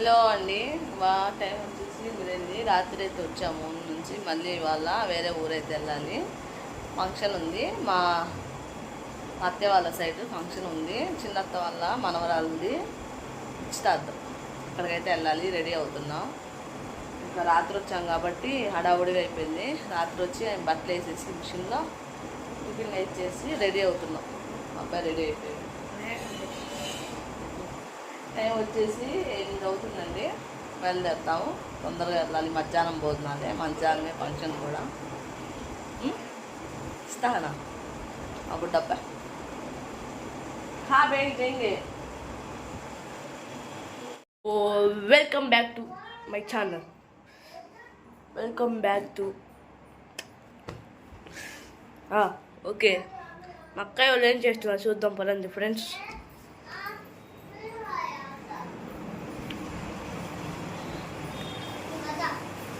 Hello అండి. మా time వచ్చేసి మీరేంది రాత్రి అయితే వచ్చాము. ఊరు నుంచి మళ్ళీ ఇవాళ వేరే ఊరైతే వెళ్ళాలి. ఫంక్షన్ ఉంది. మా అత్తయ్య వాళ్ళ సైడ్ ఫంక్షన్ ఉంది. చిన్నత్త వాళ్ళ మనవరాలది నిశ్చితార్థం అక్కడికైతే వెళ్ళాలి. రెడీ అవుతున్నాం. ఇంకా రాత్రి వచ్చాం కాబట్టి హడావుడిగా అయిపోయింది. రాత్రి వచ్చి ఆయన బట్టలు వేసేసి మిషన్లో టిఫిన్ వేసేసి రెడీ అవుతున్నాం. మా అబ్బాయి రెడీ అయిపోయింది టైం వచ్చేసి ఎనిమిది అవుతుందండి. బయలుదేరుతాము. తొందరగా వెళ్ళాలి. మధ్యాహ్నం భోజనాలే మధ్యాహ్నమే ఫంక్షన్ కూడా. ఇస్తానా? అప్పుడు డబ్బా. హా బేంగ్ ఓ welcome back to my my welcome back to okay. మా అక్కయ్య వాళ్ళు ఏం చేస్తున్నారు చూద్దాం పదండి ఫ్రెండ్స్.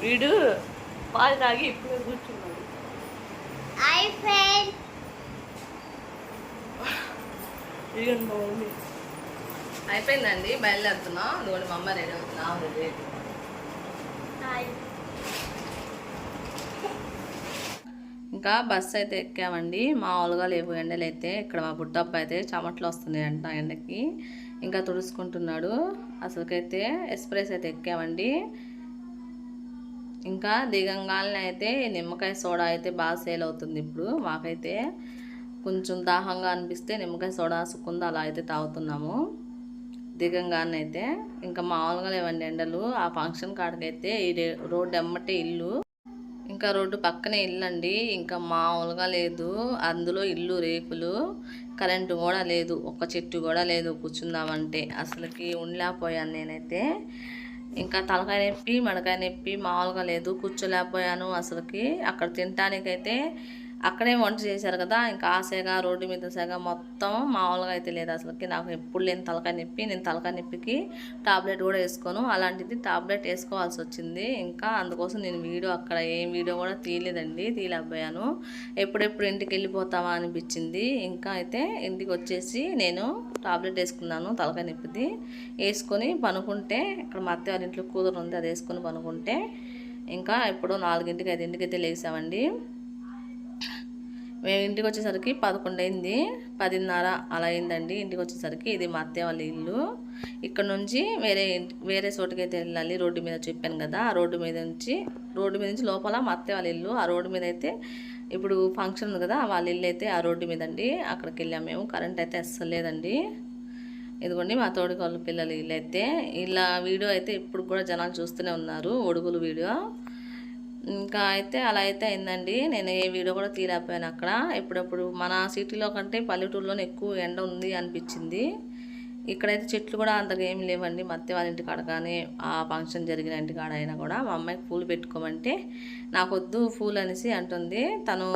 వీడు పాలు తాగి ఇప్పుడే కూర్చున్నాడు. అయిపోయిందండి బయలుదేరుతున్నాం. ఇదిగోండి మా అమ్మ రెడీ అవుతున్నాం రెడీ ఇంకా బస్సు అయితే ఎక్కామండి. మామూలుగా లేవు ఎండలు అయితే. ఇక్కడ మా బుట్టప్ప అయితే చెమట్లు వస్తున్నాయి అంట ఎండకి. ఇంకా తుడుచుకుంటున్నాడు. అసలుకైతే ఎక్స్ప్రెస్ అయితే ఎక్కామండి. ఇంకా దిగంగానే అయితే నిమ్మకాయ సోడా అయితే బాగా సేల్ అవుతుంది ఇప్పుడు. మాకైతే కొంచెం దాహంగా అనిపిస్తే నిమ్మకాయ సోడా సుక్కుందా అలా అయితే తాగుతున్నాము. దిగంగానే అయితే ఇంకా మామూలుగా లేవండి ఎండలు. ఆ ఫంక్షన్ కాడికైతే ఈ రోడ్డు ఎమ్మటే ఇల్లు. ఇంకా రోడ్డు పక్కనే ఇల్లు అండి ఇంకా మామూలుగా లేదు. అందులో ఇల్లు రేకులు కరెంటు కూడా లేదు. ఒక్క చెట్టు కూడా లేదు. కూర్చుందామంటే అసలుకి ఉండలేకపోయాను నేనైతే. ఇంకా తలకాయ నొప్పి మడకాయ నొప్పి మామూలుగా లేదు. కూర్చోలేకపోయాను అసలుకి. అక్కడ తినటానికైతే అక్కడే వంట చేశారు కదా ఇంకా ఆ సెగ రోడ్డు మీద సెగ మొత్తం మామూలుగా అయితే లేదు అసలుకి. నాకు ఎప్పుడు లేని తలకాయ నొప్పి నేను తలకాయ నొప్పికి టాబ్లెట్ కూడా వేసుకోను. అలాంటిది టాబ్లెట్ వేసుకోవాల్సి వచ్చింది. ఇంకా అందుకోసం నేను వీడియో అక్కడ ఏం వీడియో కూడా తీయలేదండి తీయలేకపోయాను. ఎప్పుడెప్పుడు ఇంటికి వెళ్ళిపోతామా అనిపించింది. ఇంకా అయితే ఇంటికి వచ్చేసి నేను టాబ్లెట్ వేసుకున్నాను తలకాయ నొప్పిది వేసుకొని పనుకుంటే ఇక్కడ మా వాళ్ళ ఇంట్లో కూతురు ఉంది అది వేసుకొని పనుకుంటే ఇంకా ఎప్పుడో నాలుగింటికి ఐదింటికి అయితే లేచామండి. మేము ఇంటికి వచ్చేసరికి పదకొండు అయింది పదిన్నర అలా అయిందండి. ఇంటికి వచ్చేసరికి ఇది మా అత్తయ్య వాళ్ళ ఇల్లు. ఇక్కడ నుంచి వేరే వేరే చోటుకి అయితే వెళ్ళాలి రోడ్డు మీద చెప్పాను కదా ఆ రోడ్డు మీద నుంచి రోడ్డు మీద నుంచి లోపల మా అత్తయ్య వాళ్ళ ఇల్లు ఆ రోడ్డు మీద అయితే ఇప్పుడు ఫంక్షన్ ఉంది కదా వాళ్ళ ఇల్లు అయితే ఆ రోడ్డు మీద అండి అక్కడికి వెళ్ళాము మేము కరెంట్ అయితే అస్సలు లేదండి. ఇదిగోండి మా తోడి వాళ్ళ పిల్లలు ఇల్లు అయితే. ఇలా వీడియో అయితే ఇప్పుడు కూడా జనాలు చూస్తూనే ఉన్నారు ఒడుగులు వీడియో. ఇంకా అయితే అలా అయితే అయిందండి. నేను ఏ వీడియో కూడా తీయలేకపోయాను అక్కడ. ఎప్పుడప్పుడు మన సిటీలో కంటే పల్లెటూరులోనే ఎక్కువ ఎండ ఉంది అనిపించింది. ఇక్కడైతే చెట్లు కూడా అంతగా ఏం లేవండి. మత్తి వాళ్ళ ఇంటి కాడ కానీ ఆ ఫంక్షన్ జరిగిన ఇంటి కాడ అయినా కూడా మా అమ్మాయికి పూలు పెట్టుకోమంటే నాకు వద్దు పూలు అనేసి అంటుంది. తను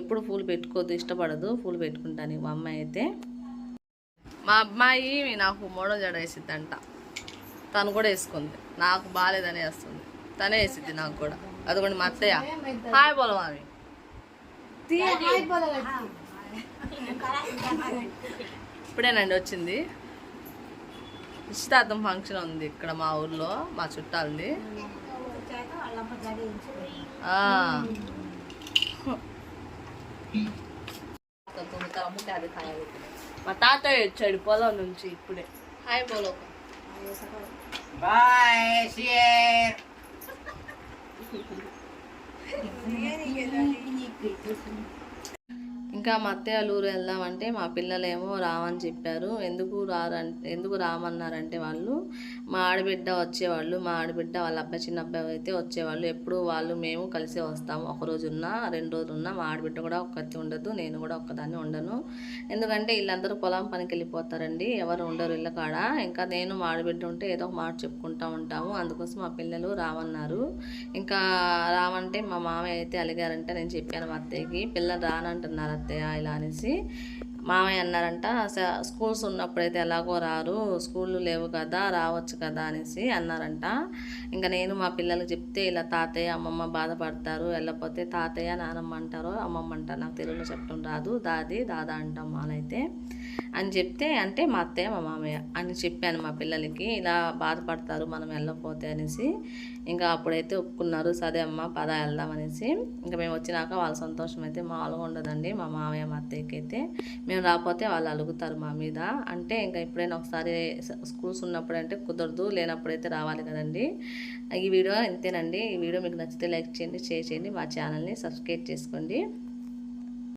ఎప్పుడు పూలు పెట్టుకోవద్దు ఇష్టపడదు పూలు పెట్టుకుంటాను మా అమ్మాయి అయితే. మా అమ్మాయి నాకు మోడల్ జడ వేసిద్దంట తను కూడా వేసుకుంది. నాకు బాగాలేదని వేస్తుంది. తనే వేసిద్ది నాకు కూడా. అదిగోండి మా అత్తయ్య. హాయ్ బోలవామి ఇప్పుడేనండి వచ్చింది. నిశ్చితార్థం ఫంక్షన్ ఉంది ఇక్కడ మా ఊర్లో మా చుట్టాలది. ఆ. మా తాతయ్య వచ్చాడు పొలం నుంచి ఇప్పుడే. హాయ్ 可以接听 ఇంకా మా అత్తయ్య వెళ్దామంటే మా పిల్లలేమో రావని చెప్పారు. ఎందుకు రారంటే ఎందుకు రామన్నారంటే వాళ్ళు మా ఆడబిడ్డ వచ్చేవాళ్ళు మా ఆడబిడ్డ వాళ్ళ అబ్బాయి చిన్న అబ్బాయి అయితే వచ్చేవాళ్ళు. ఎప్పుడు వాళ్ళు మేము కలిసే వస్తాము ఒక రోజు రెండు రోజులు మా ఆడబిడ్డ కూడా ఒక్కతి ఉండదు నేను కూడా ఒక్కదాన్ని ఉండను. ఎందుకంటే వీళ్ళందరూ పొలం పనికి వెళ్ళిపోతారండి. ఎవరు ఉండరు ఇళ్ళ కాడ. ఇంకా నేను మా ఆడబిడ్డ ఉంటే ఏదో ఒక మాట చెప్పుకుంటూ ఉంటాము. అందుకోసం మా పిల్లలు రామన్నారు. ఇంకా రామంటే మా మామయ్య అయితే అలిగారంటే. నేను చెప్పాను మా అత్తయ్యకి పిల్లలు రానంటున్నారు అత్తయ్య. ఇలా అనేసి మామయ్య అన్నారంట స్కూల్స్ ఉన్నప్పుడైతే ఎలాగో రారు స్కూళ్ళు లేవు కదా రావచ్చు కదా అనేసి అన్నారంట. ఇంకా నేను మా పిల్లలకు చెప్తే ఇలా తాతయ్య అమ్మమ్మ బాధపడతారు వెళ్ళకపోతే తాతయ్య నానమ్మ అంటారు అమ్మమ్మ అంటారు. నాకు తెలుగులో చెప్పడం రాదు దాది దాదా అంటాం మాలైతే అని చెప్తే అంటే మా అత్తయ్య మా మామయ్య అని చెప్పాను మా పిల్లలకి ఇలా బాధపడతారు మనం వెళ్ళకపోతే అనేసి. ఇంకా అప్పుడైతే ఒప్పుకున్నారు. సరే అమ్మ పద వెళ్దాం అనేసి. ఇంకా మేము వచ్చినాక వాళ్ళ సంతోషం అయితే మామూలుగా ఉండదండి. మా మామయ్య మా అత్తయ్యకి అయితే మేము రాకపోతే వాళ్ళు అలుగుతారు మా మీద. అంటే ఇంకా ఎప్పుడైనా ఒకసారి స్కూల్స్ ఉన్నప్పుడు అంటే కుదరదు లేనప్పుడైతే రావాలి కదండి. ఈ వీడియో ఇంతేనండి. ఈ వీడియో మీకు నచ్చితే లైక్ చేయండి షేర్ చేయండి. మా ఛానల్ని సబ్స్క్రైబ్ చేసుకోండి.